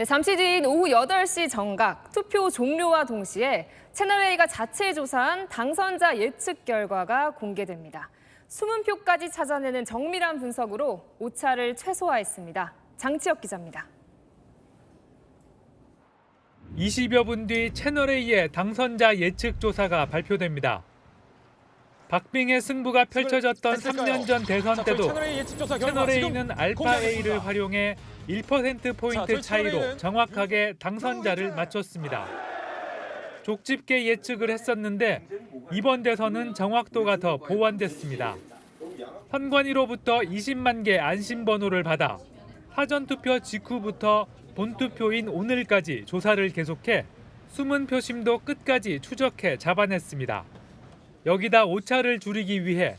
네, 잠시 뒤인 오후 8시 정각 투표 종료와 동시에 채널A가 자체 조사한 당선자 예측 결과가 공개됩니다. 숨은 표까지 찾아내는 정밀한 분석으로 오차를 최소화했습니다. 장치혁 기자입니다. 20여 분 뒤 채널A의 당선자 예측 조사가 발표됩니다. 박빙의 승부가 펼쳐졌던 3년 전 대선 때도 채널A 예측 조사 결과 채널A는 지금 알파 공개하겠습니다. A를 활용해 1%포인트 자, 저희 차이로 정확하게 당선자를 맞췄습니다. 족집게 예측을 했었는데 이번 대선은 정확도가 더 보완됐습니다. 선관위로부터 20만 개 안심번호를 받아 사전투표 직후부터 본투표인 오늘까지 조사를 계속해 숨은 표심도 끝까지 추적해 잡아냈습니다. 여기다 오차를 줄이기 위해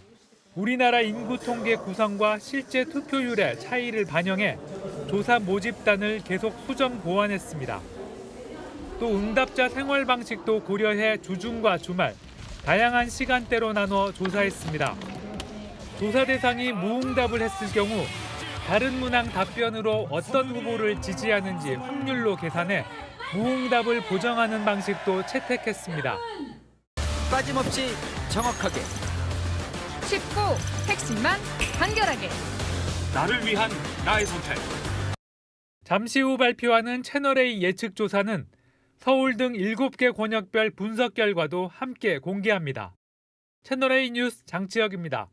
우리나라 인구 통계 구성과 실제 투표율의 차이를 반영해 조사 모집단을 계속 수정 보완했습니다. 또 응답자 생활 방식도 고려해 주중과 주말 다양한 시간대로 나눠 조사했습니다. 조사 대상이 무응답을 했을 경우 다른 문항 답변으로 어떤 후보를 지지하는지 확률로 계산해 무응답을 보정하는 방식도 채택했습니다. 빠짐없이 정확하게 쉽고 핵심만 간결하게. 나를 위한 나의 선택. 잠시 후 발표하는 채널A 예측 조사는 서울 등 7개 권역별 분석 결과도 함께 공개합니다. 채널A 뉴스 장치혁입니다.